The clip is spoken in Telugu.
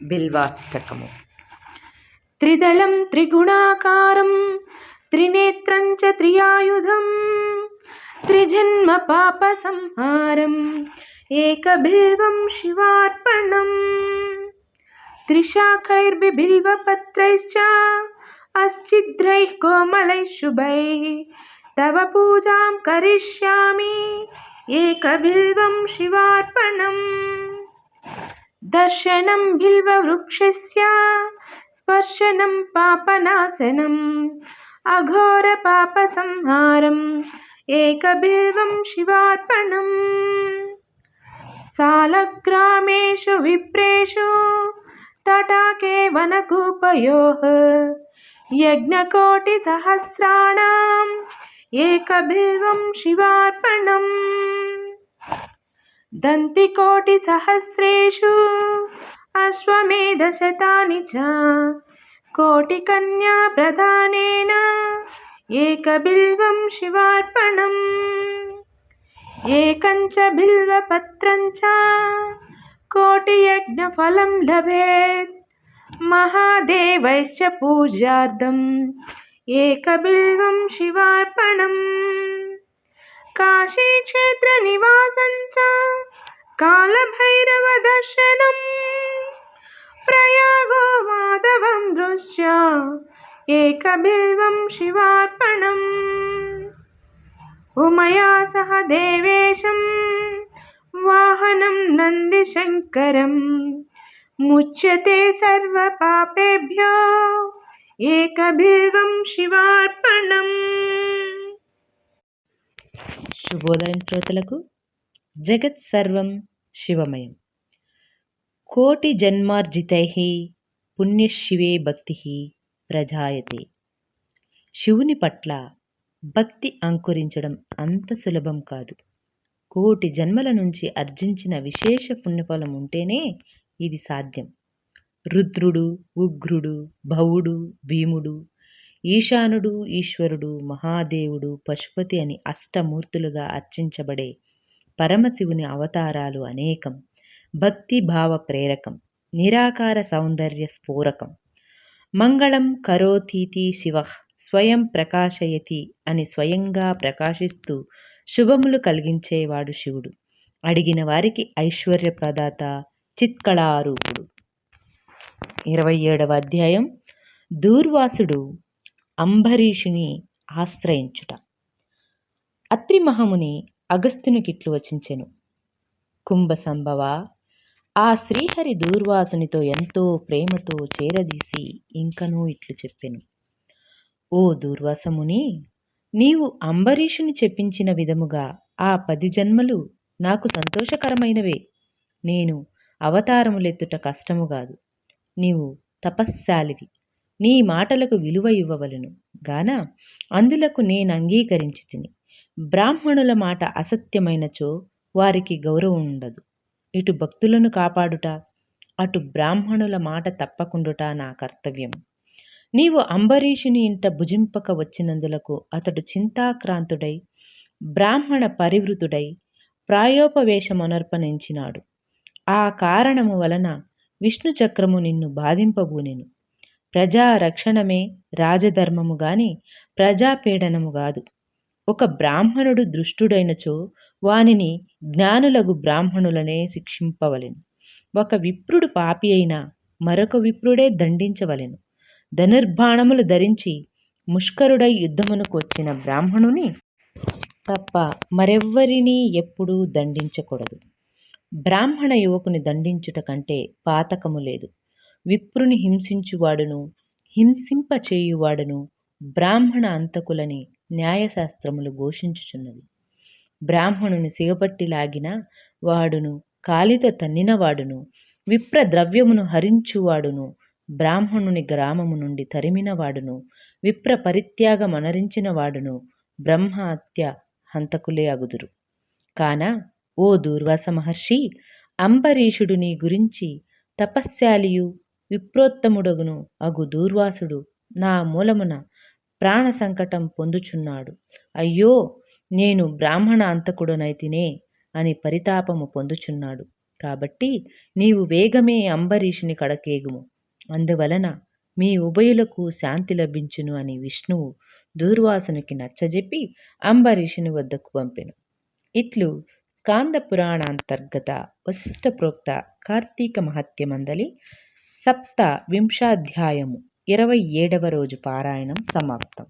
బిల్వాష్టకము. త్రిదళం త్రిగుణాకారం త్రినేత్రం చ త్రియాయుధం త్రిజన్మ పాప సంహారం ఏకబిల్వం శివార్పణం త్రిశాఖైర్బిబిల్వపత్రైశ్చ అశ్చిద్రైః కోమలైः శుభైः తవ పూజాం కరిష్యామి ఏకబిల్వం శివార్పణం. दर्शनं बिल्ववृक्षस्य स्पर्शनं पापनाशनम् अघोरपापसंहारम् एकबिल्वं शिवार्पणम्। सालग्रामेषु विप्रेषु तटाके वनकूपयोः यज्ञकोटिसहस्राणाम् एकबिल्वं शिवार्पणम्। दन्तिकोटिसहस्रेषु अश्वमेधशतानि च कोटिकन्याप्रदानेन एकबिल्वं शिवार्पणम् एकं च बिल्वपत्रं च कोटियज्ञफलं लभेत् महादेवैश्च पूजार्थम् एकबिल्वं शिवार्पणम् काशीक्षेत्रनिवासं च कालभैरवदर्शनम् प्रयागो माधवं दृश्य एकबिल्वं शिवार्पणम् उमया सह देवेशं वाहनं नन्दिशङ्करं मुच्यते सर्वपापेभ्यो एकबिल्वं शिवार्पणम् శుభోదయం శ్రోతలకు. జగత్ సర్వం శివమయం. కోటి జన్మార్జితై పుణ్యశివే భక్తి ప్రజాయతే. శివుని పట్ల భక్తి అంకురించడం అంత సులభం కాదు. కోటి జన్మల నుంచి అర్జించిన విశేష పుణ్యఫలం ఉంటేనే ఇది సాధ్యం. రుద్రుడు ఉగ్రుడు భవుడు భీముడు ఈశానుడు ఈశ్వరుడు మహాదేవుడు పశుపతి అని అష్టమూర్తులుగా అర్చించబడే పరమశివుని అవతారాలు అనేకం. భక్తి భావ ప్రేరకం నిరాకార సౌందర్య స్ఫూరకం. మంగళం కరోతీతి శివ స్వయం ప్రకాశయతి అని స్వయంగా ప్రకాశిస్తూ శుభములు కలిగించేవాడు శివుడు. అడిగిన వారికి ఐశ్వర్య ప్రదాత చిత్కళారూపుడు. ఇరవై ఏడవ అధ్యాయం. దూర్వాసుడు అంబరీషుని ఆశ్రయించుట. అత్రి మహముని అగస్త్యునికిట్లు వచించెను. కుంభ సంభవ ఆ శ్రీహరి దూర్వాసునితో ఎంతో ప్రేమతో చేరదీసి ఇంకనూ ఇట్లు చెప్పెను. ఓ దూర్వాసముని నీవు అంబరీషుని చెప్పించిన విధముగా ఆ పది జన్మలు నాకు సంతోషకరమైనవే. నేను అవతారములెత్తుట కష్టము కాదు. నీవు తపశ్శాలివి నీ మాటలకు విలువ ఇవ్వవలను. గాన? అందులకు నేను అంగీకరించి తిని బ్రాహ్మణుల మాట అసత్యమైనచో వారికి గౌరవం ఉండదు. ఇటు భక్తులను కాపాడుట అటు బ్రాహ్మణుల మాట తప్పకుండుట నా కర్తవ్యం. నీవు అంబరీషుని ఇంట భుజింపక వచ్చినందులకు అతడు చింతాక్రాంతుడై బ్రాహ్మణ పరివృతుడై ప్రాయోపవేశమనర్పణించినాడు. ఆ కారణము వలన విష్ణు చక్రము నిన్ను బాధింపబూనెను. ప్రజారక్షణమే రాజధర్మము గాని ప్రజాపీడనము కాదు ఒక బ్రాహ్మణుడు దృష్టుడైనచో వానిని జ్ఞానులగు బ్రాహ్మణులనే శిక్షింపవలెను. ఒక విప్రుడు పాపి అయినా మరొక విప్రుడే దండించవలెను. ధనుర్బాణములు ధరించి ముష్కరుడై యుద్ధమునకు వచ్చిన బ్రాహ్మణుని తప్ప మరెవ్వరినీ ఎప్పుడూ దండించకూడదు. బ్రాహ్మణ యువకుని దండించుట కంటే పాతకము లేదు. విప్రుని హింసించువాడును హింసింపచేయువాడును బ్రాహ్మణ అంతకులని న్యాయశాస్త్రములు ఘోషించుచున్నవి. బ్రాహ్మణుని సిగపట్టి లాగిన వాడును కాలితో తన్నినవాడును విప్ర ద్రవ్యమును హరించువాడును బ్రాహ్మణుని గ్రామము నుండి తరిమినవాడును విప్ర పరిత్యాగమనరించిన వాడును బ్రహ్మహత్య హంతకులే అగుదురు. కాన ఓ దూర్వాస మహర్షి అంబరీషుడు నీ గురించి తపస్శాలియు విప్రోత్తముడగును. అగు దూర్వాసుడు నా మూలమున ప్రాణ సంకటం పొందుచున్నాడు. అయ్యో నేను బ్రాహ్మణ అంతకుడనైతినే అని పరితాపము పొందుచున్నాడు. కాబట్టి నీవు వేగమే అంబరీషుని కడకేగుము. అందువలన మీ ఉభయులకు శాంతి లభించును అని విష్ణువు దూర్వాసునికి నచ్చజెప్పి అంబరీషుని వద్దకు పంపెను. ఇట్లు స్కాంద పురాణాంతర్గత వశిష్ఠ ప్రోక్త కార్తీక మహత్యమందలి సప్త వింశాధ్యాయము ఇరవై ఏడవ రోజు పారాయణం సమాప్తం.